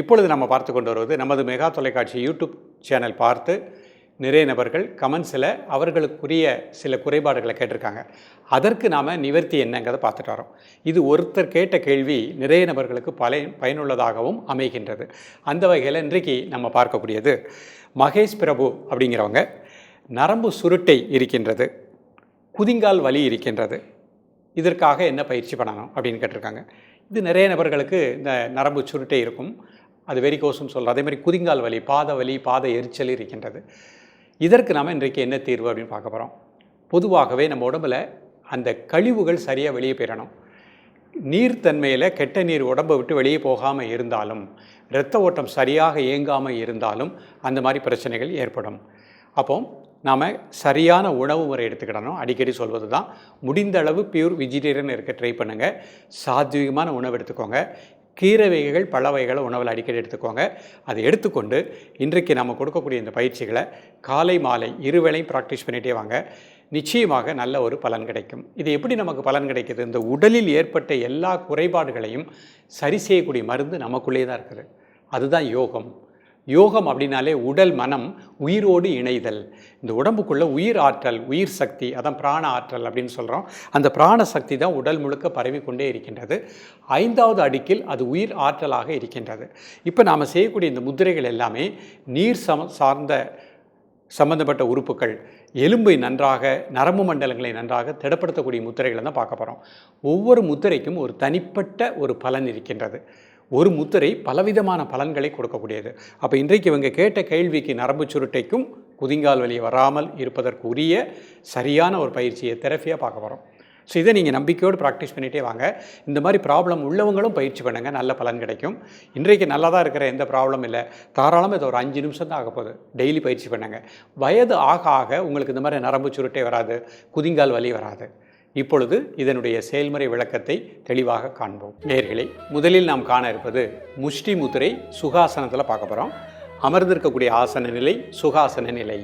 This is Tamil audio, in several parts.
இப்பொழுது நம்ம பார்த்து கொண்டு வருவது நமது மெகா தொலைக்காட்சி யூடியூப் சேனல் பார்த்து நிறைய நபர்கள் கமெண்ட்ஸில் அவர்களுக்குரிய சில குறைபாடுகளை கேட்டிருக்காங்க. அதற்கு நாம் நிவர்த்தி என்னங்கிறத பார்த்துட்டு வரோம். இது ஒருத்தர் கேட்ட கேள்வி நிறைய நபர்களுக்கு பல பயனுள்ளதாகவும் அமைகின்றது. அந்த வகையில் இன்றைக்கு நம்ம பார்க்கக்கூடியது மகேஷ் பிரபு அப்படிங்கிறவங்க நரம்பு சுருட்டை இருக்கின்றது குதிங்கால் வலி இருக்கின்றது இதற்காக என்ன பயிற்சி பண்ணணும் அப்படின்னு கேட்டிருக்காங்க. இது நிறைய நபர்களுக்கு இந்த நரம்பு சுருட்டை இருக்கும். அது வெரிகோஸ்னு சொல்கிறோம் அதே மாதிரி குதிங்கால் வலி பாத வலி பாத எரிச்சல் இருக்கின்றது. இதற்கு நாம் இன்றைக்கு என்ன தீர்வு அப்படின்னு பார்க்க போகிறோம் பொதுவாகவே நம்ம உடம்புல அந்த கழிவுகள் சரியாக வெளியே போயிடணும். நீர்த்தன்மையில் கெட்ட நீர் உடம்பை விட்டு வெளியே போகாமல் இருந்தாலும் இரத்த ஓட்டம் சரியாக இயங்காமல் இருந்தாலும் அந்த மாதிரி பிரச்சனைகள் ஏற்படும். அப்போ நாம் சரியான உணவு முறை எடுத்துக்கிடணும். அடிக்கடி சொல்வது தான் முடிந்த அளவு பியூர் வெஜிடேரியன் இருக்க ட்ரை பண்ணுங்கள் சாத்வீகமான உணவு எடுத்துக்கோங்க. கீரை வகைகள் பழ வகைகளை உணவில் அடிக்கடி எடுத்துக்கோங்க. அதை எடுத்துக்கொண்டு இன்றைக்கு நம்ம கொடுக்கக்கூடிய இந்த பயிற்சிகளை காலை மாலை இருவேளையும் ப்ராக்டிஸ் பண்ணிகிட்டே வாங்க. நிச்சயமாக நல்ல ஒரு பலன் கிடைக்கும். இது எப்படி நமக்கு பலன் கிடைக்குது? இந்த உடலில் ஏற்பட்ட எல்லா குறைபாடுகளையும் சரி செய்யக்கூடிய மருந்து நமக்குள்ளே தான் இருக்குது. அதுதான் யோகம். யோகம் அப்படின்னாலே உடல் மனம் உயிரோடு இணைதல். இந்த உடம்புக்குள்ள உயிர் ஆற்றல் உயிர் சக்தி அதான் பிராண ஆற்றல் அப்படின்னு சொல்கிறோம் அந்த பிராண சக்தி தான் உடல் முழுக்க பரவி கொண்டே இருக்கின்றது. ஐந்தாவது அடுக்கில் அது உயிர் ஆற்றலாக இருக்கின்றது. இப்போ நாம் செய்யக்கூடிய இந்த முத்திரைகள் எல்லாமே நீர் சம சார்ந்த சம்பந்தப்பட்ட உறுப்புகள். எலும்பை நன்றாக நரம்பு மண்டலங்களை நன்றாக திடப்படுத்தக்கூடிய முத்திரைகளை தான் பார்க்க போகிறோம் ஒவ்வொரு முத்திரைக்கும் ஒரு தனிப்பட்ட ஒரு பலன் இருக்கின்றது. ஒரு முத்திரை பலவிதமான பலன்களை கொடுக்கக்கூடியது. அப்போ இன்றைக்கு இவங்க கேட்ட கேள்விக்கு நரம்பு சுருட்டைக்கும் குதிங்கால் வலி வராமல் இருப்பதற்கு உரிய சரியான ஒரு பயிற்சியை தெரப்பியாக பார்க்க போகிறோம் ஸோ இதை நீங்கள் நம்பிக்கையோடு ப்ராக்டிஸ் பண்ணிகிட்டே வாங்க. இந்த மாதிரி ப்ராப்ளம் உள்ளவங்களும் பயிற்சி பண்ணுங்கள் நல்ல பலன் கிடைக்கும். இன்றைக்கு நல்லா தான் இருக்கிற எந்த ப்ராப்ளம் இல்லை. தாராளமாக இது ஒரு அஞ்சு நிமிஷம் தான் ஆக போகுது. டெய்லி பயிற்சி பண்ணுங்கள் வயது ஆக ஆக உங்களுக்கு இந்த மாதிரி நரம்பு சுருட்டே வராது. குதிங்கால் வலி வராது. இப்பொழுது இதனுடைய செயல்முறை விளக்கத்தை தெளிவாக காண்போம். நேர்களை முதலில் நாம் காண இருப்பது முஷ்டி முத்திரை சுகாசனத்தில் பார்க்க போகிறோம் அமர்ந்திருக்கக்கூடிய ஆசன நிலை சுகாசன நிலை.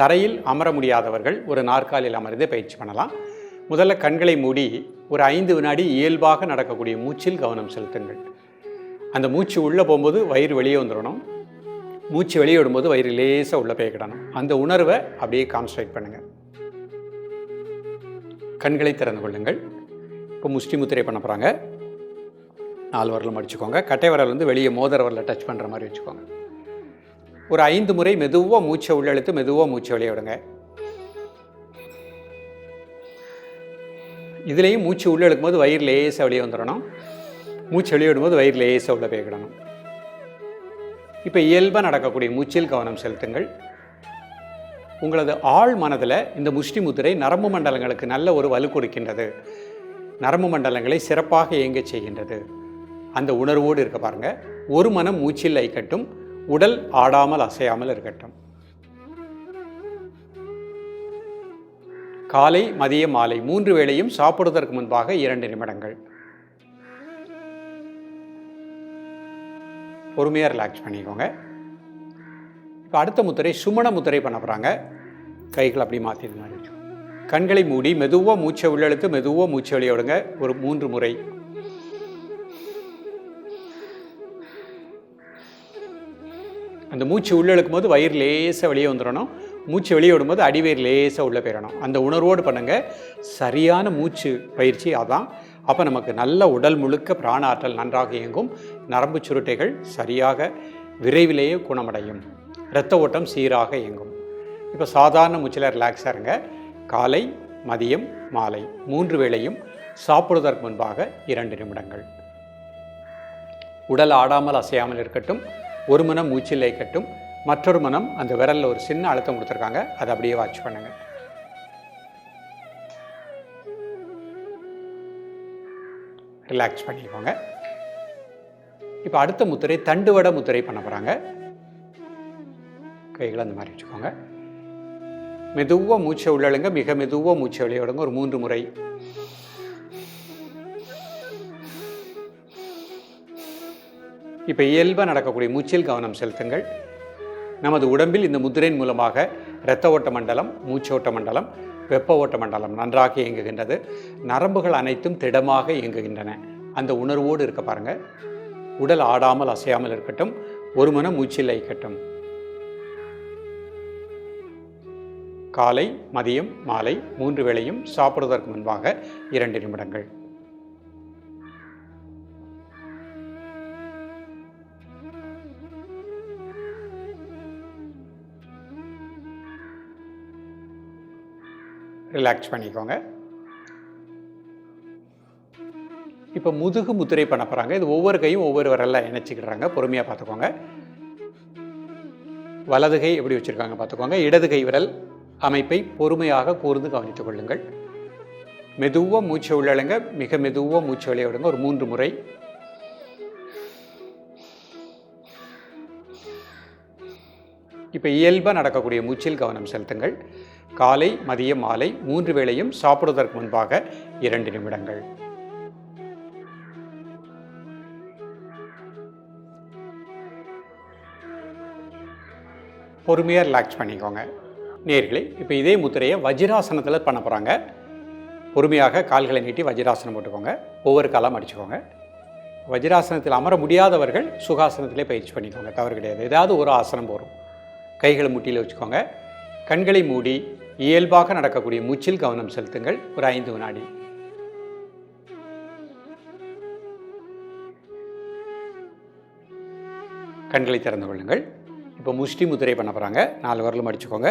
தரையில் அமர முடியாதவர்கள் ஒரு நாற்காலியில் அமர்ந்து பயிற்சி பண்ணலாம். முதல்ல கண்களை மூடி ஒரு ஐந்து வினாடி இயல்பாக நடக்கக்கூடிய மூச்சில் கவனம் செலுத்துங்கள். அந்த மூச்சு உள்ளே போகும்போது வயிறு வெளியே வந்துடணும். மூச்சு வெளியே விடும்போது வயிறு லேசாக உள்ளே போய்க்கிடணும் அந்த உணர்வை அப்படியே கான்சன்ட்ரேட் பண்ணுங்கள் கண்களை திறந்து கொள்ளுங்கள். இப்போ முஷ்டி முத்திரை பண்ண போகிறாங்க நாலு வரலும் அடிச்சுக்கோங்க. கட்டை வரல் வந்து வெளியே மோதிர வரல டச் பண்ணுற மாதிரி வச்சுக்கோங்க. ஒரு ஐந்து முறை மெதுவாக மூச்சை உள்ளெழுத்து மெதுவாக மூச்சை வெளியே விடுங்க. இதுலேயும் மூச்சு உள்ளே எடுக்கும்போது வயிறு லேசாக வெளியே வந்துடணும். மூச்சு வெளியே விடும்போது வயிறு லேசாக உள்ளே போய்க்கிடணும் இப்போ இயல்பாக நடக்கக்கூடிய மூச்சில் கவனம் செலுத்துங்கள். உங்களது ஆழ் மனதில் இந்த முஷ்டி முத்திரை நரம்பு மண்டலங்களுக்கு நல்ல ஒரு வலு கொடுக்கின்றது. நரம்பு மண்டலங்களை சிறப்பாக இயங்க செய்கின்றது. அந்த உணர்வோடு இருக்க பாருங்க. ஒரு மனம் மூச்சில் ஐக்கட்டும் உடல் ஆடாமல் அசையாமல் இருக்கட்டும். காலை மதிய மாலை மூன்று வேளையும் சாப்பிடுவதற்கு முன்பாக இரண்டு நிமிடங்கள். பொறுமையாக ரிலாக்ஸ் பண்ணிக்கோங்க. இப்போ அடுத்த முத்திரை சுமண முத்திரை பண்ண போகிறாங்க கைகள் அப்படி மாற்றி மாதிரி கண்களை மூடி மெதுவாக மூச்சை உள்ளெழுத்து மெதுவாக மூச்சை வெளியே விடுங்க. ஒரு மூன்று முறை. அந்த மூச்சு உள்ளெழுக்கும் போது வயிறு லேசாக வெளியே வந்துடணும். மூச்சு வெளியே விடும்போது அடிவயிறு லேசாக உள்ளே போயிடணும். அந்த உணர்வோடு பண்ணுங்கள் சரியான மூச்சு பயிற்சி அதான். அப்போ நமக்கு நல்ல உடல் முழுக்க பிராண ஆற்றல் நன்றாக இயங்கும். நரம்பு சுருட்டைகள் சரியாக விரைவிலேயே குணமடையும். இரத்த ஓட்டம் சீராக இயங்கும். இப்போ சாதாரண மூச்சில் ரிலாக்ஸாக இருங்க. காலை மதியம் மாலை. மூன்று வேளையும் சாப்பிடுவதற்கு முன்பாக இரண்டு நிமிடங்கள். உடல் ஆடாமல் அசையாமல் இருக்கட்டும் ஒரு மனம் மூச்சில் இருக்கட்டும் மற்றொரு மனம் அந்த விரலில் ஒரு சின்ன அழுத்தம் கொடுத்துருக்காங்க. அதை அப்படியே வாட்ச் பண்ணுங்கள் ரிலாக்ஸ் பண்ணிக்கோங்க. இப்போ அடுத்த முத்திரை தண்டுவட முத்திரை பண்ண போகிறாங்க கைகளை அந்த மாதிரி வச்சுக்கோங்க. மெதுவாக மூச்சை உள்ளழுங்க மிக மெதுவாக மூச்சை வெளியே ஒரு மூன்று முறை. இப்போ இயல்பாக நடக்கக்கூடிய மூச்சில் கவனம் செலுத்துங்கள். நமது உடம்பில் இந்த முதிரையின் மூலமாக இரத்த ஓட்ட மண்டலம் மூச்சோட்ட மண்டலம் வெப்ப ஓட்ட மண்டலம் நன்றாக இயங்குகின்றது. நரம்புகள் அனைத்தும் திடமாக இயங்குகின்றன. அந்த உணர்வோடு இருக்க பாருங்கள் உடல் ஆடாமல் அசையாமல் இருக்கட்டும். ஒரு மனம் மூச்சில் ஐக்கட்டும் காலை மதியம் மாலை மூன்று வேளையும் சாப்பிடுவதற்கு முன்பாக இரண்டு நிமிடங்கள். ரிலாக்ஸ் பண்ணிக்கோங்க. இப்போ முதுகு முத்திரை பண்ண போகிறாங்க இது ஒவ்வொரு கையும் ஒவ்வொரு விரலில் இணைச்சிக்கிடுறாங்க பொறுமையாக பார்த்துக்கோங்க. வலது கை எப்படி வச்சுருக்காங்க பார்த்துக்கோங்க. இடது கை விரல் அமைப்பை பொறுமையாக கூர்ந்து கவனித்துக் கொள்ளுங்கள். மெதுவாக மூச்சு உள்ளழுங்க மிக மெதுவாக மூச்சு வெளியே விடுங்க. ஒரு மூன்று முறை. இப்போ இயல்பாக நடக்கக்கூடிய மூச்சில் கவனம் செலுத்துங்கள். காலை மதியம் மாலை மூன்று வேளையும் சாப்பிடுவதற்கு முன்பாக இரண்டு நிமிடங்கள். பொறுமையாக ரிலாக்ஸ் பண்ணிக்கோங்க. நேர்களை இப்போ இதே முத்திரையை வஜிராசனத்தில் பண்ண போகிறாங்க பொறுமையாக கால்களை நீட்டி வஜ்ராசனம் போட்டுக்கோங்க. ஒவ்வொரு காலம் அடிச்சுக்கோங்க. வஜ்ராசனத்தில் அமர முடியாதவர்கள் சுகாசனத்திலே பயிற்சி பண்ணிக்கோங்க. தவறு கிடையாது. ஏதாவது ஒரு ஆசனம் போகும் கைகளை முட்டியில் வச்சுக்கோங்க. கண்களை மூடி இயல்பாக நடக்கக்கூடிய மூச்சில் கவனம் செலுத்துங்கள். ஒரு ஐந்து வினாடி. கண்களை திறந்து கொள்ளுங்கள். இப்போ முஷ்டி முதிரை பண்ண போகிறாங்க நாலு விரலும் அடிச்சுக்கோங்க.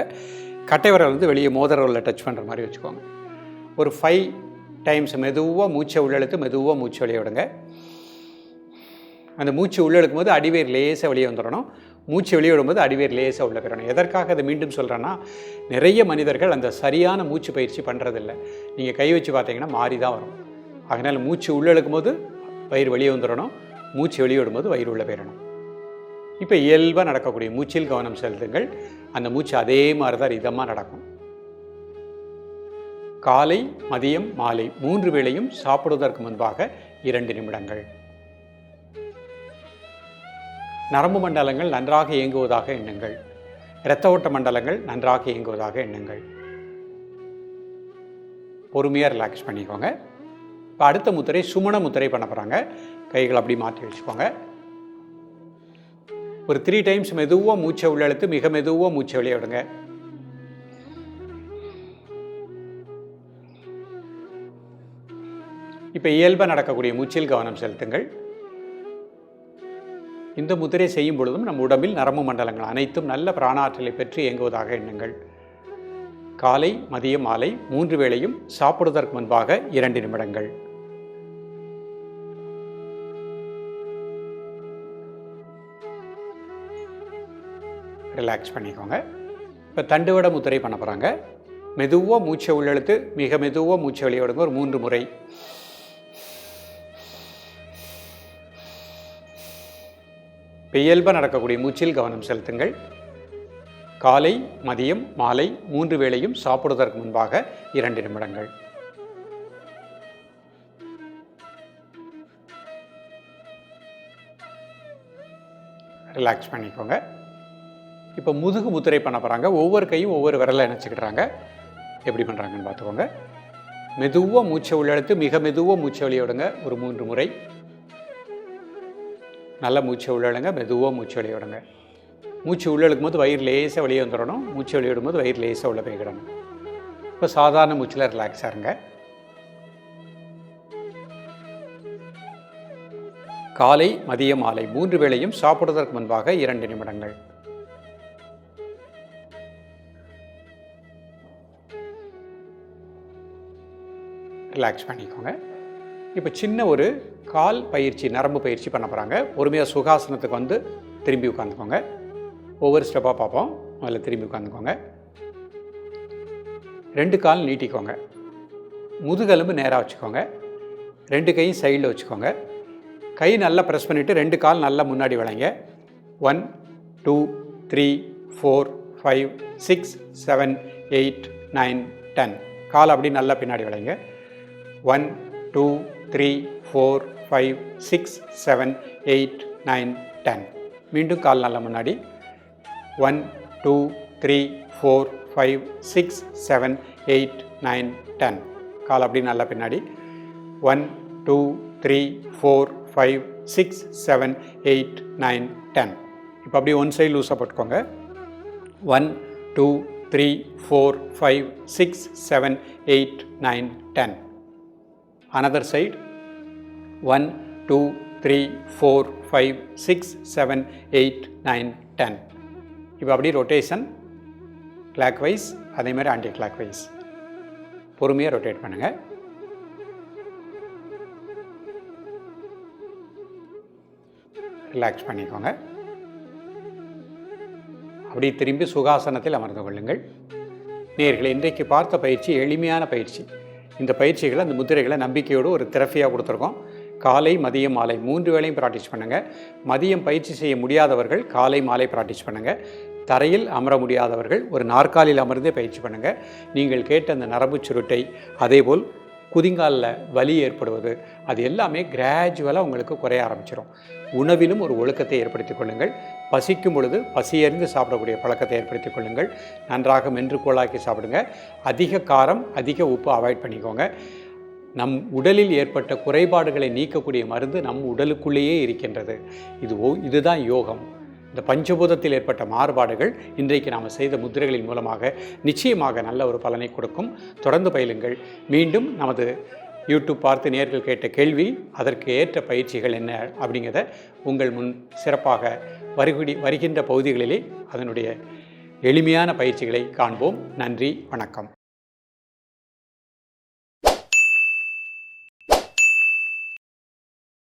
கட்டை விரல் வந்து வெளியே மோதிர விரலில் டச் பண்ணுற மாதிரி வச்சுக்கோங்க. ஒரு ஃபைவ் டைம்ஸ் மெதுவாக மூச்சை உள்ளெழுத்து மெதுவாக மூச்சு வெளியே விடுங்க. அந்த மூச்சு உள்ளெழுக்கும் போது அடிவேர் லேசாக வெளியே வந்துடணும். மூச்சு வெளியே விடும்போது அடிவேர் லேசாக உள்ள பெறணும் எதற்காக அதை மீண்டும் சொல்கிறேன்னா நிறைய மனிதர்கள் அந்த சரியான மூச்சு பயிற்சி பண்ணுறதில்ல நீங்கள் கை வச்சு பார்த்தீங்கன்னா மாறி தான் வரும். அதனால் மூச்சு உள்ளெழுக்கும் போது வயிறு வெளியே வந்துடணும். மூச்சு வெளியே விடும்போது வயிறு உள்ளே போயிடணும். இப்போ இயல்பாக நடக்கக்கூடிய மூச்சில் கவனம் செலுத்துங்கள். அந்த மூச்சு அதே மாதிரி தான் இதமாக நடக்கும். காலை மதியம் மாலை மூன்று வேளையும் சாப்பிடுவதற்கு முன்பாக இரண்டு நிமிடங்கள். நரம்பு மண்டலங்கள் நன்றாக இயங்குவதாக எண்ணுங்கள். இரத்த ஓட்ட மண்டலங்கள் நன்றாக இயங்குவதாக எண்ணுங்கள். பொறுமையாக ரிலாக்ஸ் பண்ணிக்கோங்க. இப்போ அடுத்த முத்திரை சுமண முத்திரை பண்ண போகிறாங்க கைகள் அப்படி மாற்றி வச்சுக்கோங்க ஒரு த்ரீ டைம்ஸ் மெதுவாக மூச்சை உள்ளெழுத்து மிக மெதுவாக மூச்சை வெளியே விடுங்க. இப்போ இயல்பாக நடக்கக்கூடிய மூச்சில் கவனம் செலுத்துங்கள். இந்த முதிரை செய்யும் பொழுதும் நம் உடம்பில் நரம்பு மண்டலங்கள் அனைத்தும் நல்ல பிராணாற்றலை பெற்று இயங்குவதாக எண்ணுங்கள். காலை மதியம் மாலை மூன்று வேளையும் சாப்பிடுவதற்கு முன்பாக இரண்டு நிமிடங்கள். ரிலாக்ஸ் பண்ணிக்கோங்க. இப்போ தண்டுவட முத்திரை பண்ண போகிறாங்க மெதுவாக மூச்சை உள்ளெழுத்து மிக மெதுவாக மூச்சை வெளியோடுங்க ஒரு மூன்று முறை. இயல்பாக நடக்கக்கூடிய மூச்சில் கவனம் செலுத்துங்கள். காலை மதியம் மாலை மூன்று வேளையும் சாப்பிடுவதற்கு முன்பாக இரண்டு நிமிடங்கள். ரிலாக்ஸ் பண்ணிக்கோங்க. இப்போ முதுகு முத்திரை பண்ண போகிறாங்க ஒவ்வொரு கையும் ஒவ்வொரு விரலை இணைச்சிக்கிடுறாங்க. எப்படி பண்ணுறாங்கன்னு பார்த்துக்கோங்க. மெதுவாக மூச்சை உள்ளெடுத்து மிக மெதுவாக மூச்சை வெளியே ஒரு மூன்று முறை. நல்லா மூச்சை உள்ளழுங்க மெதுவாக மூச்சு வெளியே மூச்சு உள்ளெழுக்கும் போது வயிறு லேசாக வெளியே வந்துடணும். மூச்சு வெளியே போது வயிறு லேசாக உள்ளே போய்க்கிடணும் இப்போ சாதாரண மூச்சில் ரிலாக்ஸாக இருங்க. காலை மதியம் மாலை மூன்று வேளையும் சாப்பிடுவதற்கு முன்பாக இரண்டு நிமிடங்கள். ரிலாக்ஸ் பண்ணிக்கோங்க. இப்போ சின்ன ஒரு கால் பயிற்சி நரம்பு பயிற்சி பண்ண போகிறாங்க பொறுமையாக சுகாசனத்துக்கு வந்து திரும்பி உட்காந்துக்கோங்க. ஒவ்வொரு ஸ்டெப்பாக பார்ப்போம். முதல்ல திரும்பி உட்காந்துக்கோங்க. ரெண்டு கால் நீட்டிக்கோங்க. முதுகெலும்பு நேராக வச்சுக்கோங்க. ரெண்டு கையும் சைடில் வச்சுக்கோங்க. கை நல்லா ப்ரெஸ் பண்ணிவிட்டு ரெண்டு கால் நல்லா முன்னாடி வளைங்க. One two three four five six seven eight nine ten கால் அப்படி நல்லா பின்னாடி வளைங்க. One two three four five six seven eight nine ten. மீண்டும் கால் நல்ல முன்னாடி. One two three four five six seven eight nine ten. கால் அப்படி நல்லா பின்னாடி. One two three four five six seven eight nine ten. இப்போ அப்படியே ஒன் சைடு லூஸாக போட்டுக்கோங்க. One two three four five six seven eight nine ten. Another side. 1 2 3 4 5 6 7 8 9 10 இப்போ அப்படியே ரொட்டேஷன் கிளாக் வைஸ் அதே மாதிரி ஆன்டி கிளாக் வைஸ் பொறுமையாக ரொட்டேட் பண்ணுங்கள் ரிலாக்ஸ் பண்ணிக்கோங்க. அப்படி திரும்பி சுகாசனத்தில் அமர்ந்து கொள்ளுங்கள். நேர்களை இன்றைக்கு பார்த்த பயிற்சி எளிமையான பயிற்சி. இந்த பயிற்சிகளை அந்த முத்திரைகளை நம்பிக்கையோடு ஒரு திறஃபியாக கொடுத்துருக்கோம். காலை மதியம் மாலை மூன்று வேளையும் ப்ராக்டிஸ் பண்ணுங்கள் மதியம் பயிற்சி செய்ய முடியாதவர்கள் காலை மாலை ப்ராக்டிஸ் பண்ணுங்கள் தரையில் அமர முடியாதவர்கள் ஒரு நாற்காலியில் அமர்ந்தே பயிற்சி பண்ணுங்கள் நீங்கள் கேட்ட அந்த நரம்பு சுருட்டை அதேபோல் குதிங்காலில் வலி ஏற்படுவது அது எல்லாமே கிராஜுவலாக உங்களுக்கு குறைய ஆரம்பிச்சிடும் உணவிலும் ஒரு ஒழுக்கத்தை ஏற்படுத்திக் கொள்ளுங்கள். பசிக்கும் பொழுது பசியறிந்து சாப்பிடக்கூடிய பழக்கத்தை ஏற்படுத்திக் கொள்ளுங்கள். நன்றாக மென்று கோளாக்கி சாப்பிடுங்க. அதிக காரம் அதிக உப்பு அவாய்ட் பண்ணிக்கோங்க. நம் உடலில் ஏற்பட்ட குறைபாடுகளை நீக்கக்கூடிய மருந்து நம் உடலுக்குள்ளேயே இருக்கின்றது. இது இதுதான் யோகம். இந்த பஞ்சபூதத்தில் ஏற்பட்ட மாறுபாடுகள் இன்றைக்கு நாம் செய்த முத்திரைகளின் மூலமாக நிச்சயமாக நல்ல ஒரு பலனை கொடுக்கும். தொடர்ந்து பயிலுங்கள். மீண்டும் நமது யூடியூப் பார்த்து நேர்கள் கேட்ட கேள்வி அதற்கு ஏற்ற பயிற்சிகள் என்ன அப்படிங்கிறத உங்கள் முன் சிறப்பாக வருகுடி வருகின்ற பகுதிகளிலே அதனுடைய எளிமையான பயிற்சிகளை காண்போம். நன்றி வணக்கம்.